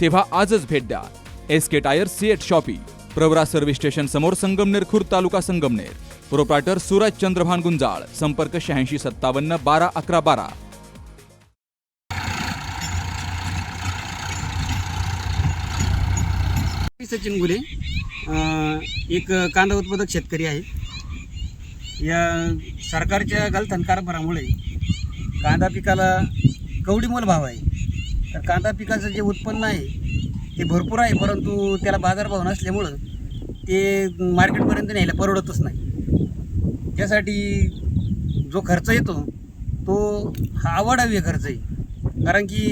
तेव्हा आजच भेट द्या. S K tyre CEAT shoppe Pravara service station समोर संगमनेर खुर्द तालुका संगमनेर. प्रोप्रायटर सूरज चंद्रभान गुंजाळ संपर्क शहाऐंशी सत्तावन्न बारा अकरा बारा. मी सचिन गुले अं, एक कांदा उत्पादक शेतकरी आहे. या सरकारच्या गलथन कारभारामुळे कांदा पिकाला कवडीमोल भाव आहे. तर कांदा पिकाचं जे उत्पन्न आहे ते भरपूर आहे परंतु त्याला बाजारभाव नसल्यामुळं ते मार्केटपर्यंत न्यायला परवडतच नाही. त्यासाठी जो खर्च येतो तो हा आवडावी खर्च आहे. कारण की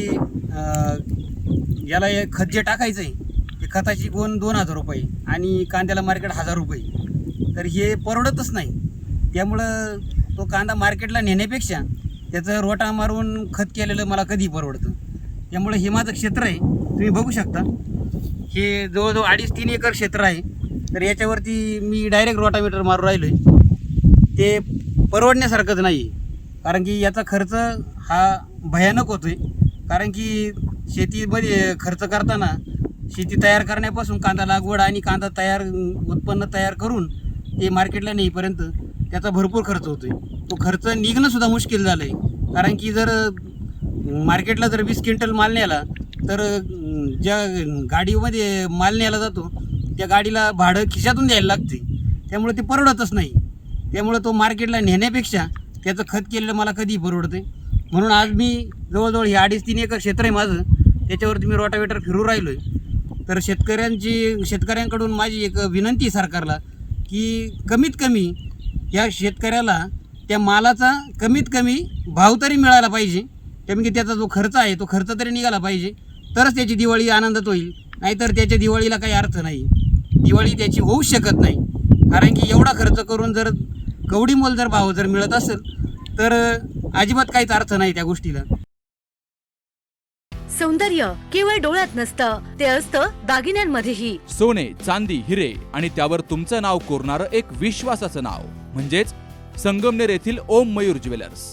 याला हे खत जे टाकायचं आहे ते खताची गोन दोन हजार रुपये आणि कांद्याला मार्केट हजार रुपये. तर हे परवडतच नाही. त्यामुळं तो कांदा मार्केटला नेण्यापेक्षा त्याचं रोटा मारून खत केलेलं मला कधी परवडतं? त्यामुळे हे माझं क्षेत्र आहे. तुम्ही बघू शकता. हे जवळजवळ अडीच तीन एकर क्षेत्र आहे. तर याच्यावरती मी डायरेक्ट रोटामीटर मारून राहिलो आहे ते परवडण्यासारखंच नाही कारण की याचा खर्च हा भयानक होतो आहे कारण की शेतीमध्ये खर्च करताना शेती तयार करण्यापासून कांदा लागवड आणि कांदा तयार उत्पन्न तयार करून ते मार्केटला नेईपर्यंत त्याचा भरपूर खर्च होतो आहे तो खर्च निघणंसुद्धा मुश्किल झालं आहे कारण की जर मार्केटला जर वीस क्विंटल माल न्यायला तर ज्या गाडीमध्ये माल न्यायला जातो त्या गाडीला भाडं खिशातून द्यायला लागते. त्यामुळे ते परवडतच नाही. त्यामुळं तो मार्केटला नेण्यापेक्षा त्याचं खत केलेलं मला कधीही परवडते. म्हणून आज मी जवळजवळ हे अडीच तीन एकर क्षेत्र आहे माझं त्याच्यावरती मी रोटावेटर फिरू राहिलो आहे तर शेतकऱ्यांची शेतकऱ्यांकडून माझी एक विनंती सरकारला की कमीत कमी या शेतकऱ्याला त्या मालाचा कमीत कमी भाव तरी मिळायला पाहिजे. कारण की त्याचा जो खर्च आहे तो खर्च तरी निघाला पाहिजे. तरच त्याची दिवाळी आनंदात होईल. नाहीतर त्याच्या दिवाळीला काही अर्थ नाही. दिवाळी त्याची होऊच शकत नाही. कारण की एवढा खर्च करून जर कवडी मोल जर भाव जर मिळत असेल तर अजिबात काहीच अर्थ नाही त्या गोष्टीला. सौंदर्य केवळ डोळ्यात नसतं ते असतं दागिन्यांमध्येही. सोने चांदी हिरे आणि त्यावर तुमचं नाव कोरणारं एक विश्वासाचं नाव. म्हणजेच संगमनेर येथील ओम मयूर ज्वेलर्स.